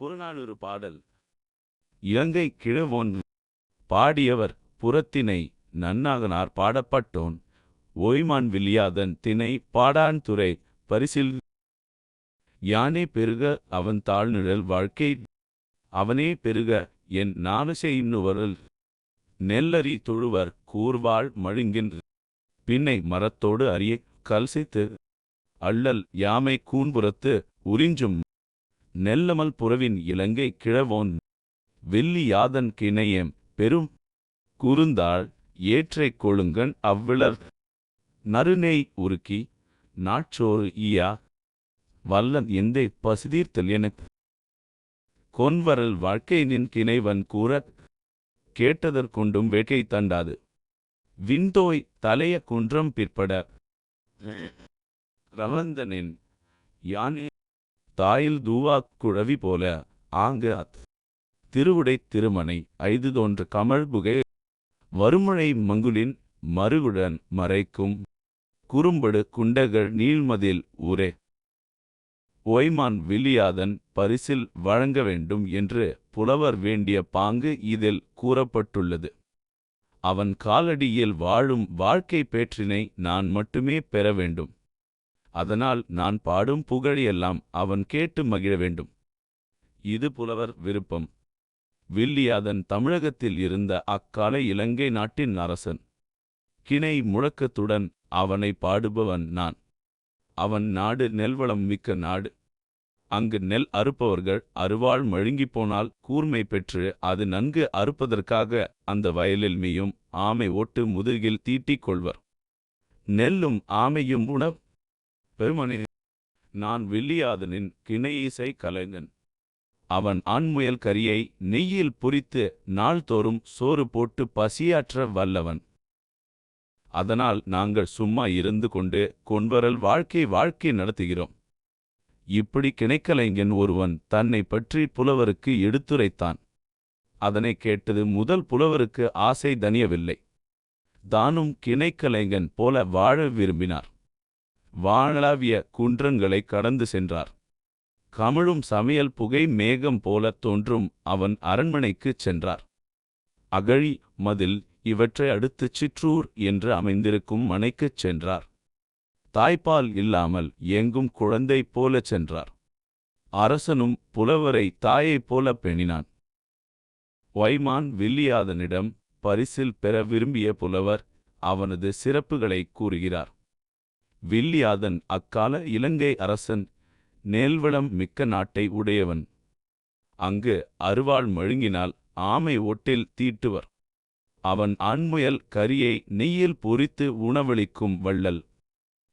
புறநானூறு பாடல். இலங்கை கிழவோன் பாடியவர் புறத்தினை நன்னாகனார் பாடப்பட்டோன். ஓய்மான் வில்லியாதன் தினை பாடான் துறை பரிசில். யானே பெருக அவன் தாழ்நிழல் வாழ்க்கை. அவனே பெருக என் நானசை இன்னுவரல் நெல்லரி தொழுவர் கூர்வாள் மழுங்கின். பின்னை மரத்தோடு அரிய கல்சித்து அள்ளல் யாமை கூன்புறத்து உறிஞ்சும் நெல்லமல் புறவின் இலங்கை கிழவோன் வெள்ளியாதன் கிணையம் பெரும் குறுந்தாள் ஏற்றைக் கொழுங்கன் அவ்விளர் நறுநெய் உருக்கி நாற்றோறு ஈயா வல்லன் எந்தை பசிதீர்த்தல் எனக் கொன்வரல் வாழ்க்கை நின் கிணைவன் கூறக் கேட்டதற்கொண்டும் வேட்கை தண்டாது. விண்தோய் தலைய குன்றம் பிற்பட ரவந்தனின் யானே தாயில் தூவாக் குழவி போல ஆங்கு அத். திருவுடை திருமனை ஐது தோன்ற கமழ்புகை வருமழை மங்குலின் மறுகுடன் மறைக்கும். குறும்படு குண்டகள் நீள்மதில் ஊரே. ஒய்மான் வில்லியாதன் பரிசில் வழங்க வேண்டும் என்று புலவர் வேண்டிய பாங்கு இதில் கூறப்பட்டுள்ளது. அவன் காலடியில் வாழும் வாழ்க்கை பேற்றினை நான் மட்டுமே பெற வேண்டும். அதனால் நான் பாடும் புகழையெல்லாம் அவன் கேட்டு மகிழ வேண்டும். இது புலவர் விருப்பம். வில்லியாதன் தமிழகத்தில் இருந்த அக்கால இலங்கை நாட்டின் அரசன். கிணை முழக்கத்துடன் அவனை பாடுபவன் நான். அவன் நாடு நெல்வளம் மிக்க நாடு. அங்கு நெல் அறுப்பவர்கள் அருவாள் மழுங்கிப் போனால் கூர்மை பெற்று அது நன்கு அறுப்பதற்காக அந்த வயலில் மீயும் ஆமை ஓட்டு முதுகில் தீட்டிக் கொள்வர். நெல்லும் ஆமையும் உணவ் பெருமனே நான் வில்லியாதனின் கிணையீசை கலைஞன். அவன் ஆண்முயல் கரியை நெய்யில் பொரித்து நாள்தோறும் சோறு போட்டு பசியாற்ற வல்லவன். அதனால் நாங்கள் சும்மா இருந்து கொண்டு கொன்வரல் வாழ்க்கை வாழ்க்கை நடத்துகிறோம். இப்படி கிணைக்கலைஞன் ஒருவன் தன்னை பற்றி புலவருக்கு எடுத்துரைத்தான். அதனை கேட்டது முதல் புலவருக்கு ஆசை தனியவில்லை தானும் கிணைக்கலைஞன் போல வாழ விரும்பினார். வானளாவிய குன்றங்களை கடந்து சென்றார். கமிழும் சமையல் புகை மேகம் போல தோன்றும் அவன் அரண்மனைக்குச் சென்றார். அகழி மதில் இவற்றை அடுத்து சிற்றூர் என்று அமைந்திருக்கும் மனைக்குச் சென்றார். தாய்ப்பால் இல்லாமல் எங்கும் குழந்தை போலச் சென்றார். அரசனும் புலவரை தாயைப் போல பெணினான். வைமான் வில்லியாதனிடம் பரிசில் பெற விரும்பிய புலவர் அவனது சிறப்புகளை கூறுகிறார். வில்லியாதன் அக்கால இலங்கை அரசன் நேல்வளம் மிக்க நாட்டை உடையவன். அங்கு அருவாள் மழுங்கினால் ஆமை ஒட்டில் தீட்டுவர். அவன் ஆண்முயல் கரியை நெய்யில் பொரித்து உணவளிக்கும் வள்ளல்.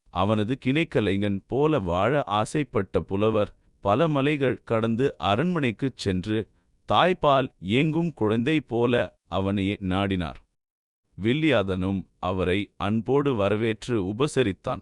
அவனது கிணைக்கலைஞன் போல வாழ ஆசைப்பட்ட புலவர் பல மலைகள் கடந்து அரண்மனைக்குச் சென்று தாய்ப்பால் ஏங்கும் குழந்தை போல அவனையே நாடினார். வில்லியாதனும் அவரை அன்போடு வரவேற்று உபசரித்தான்.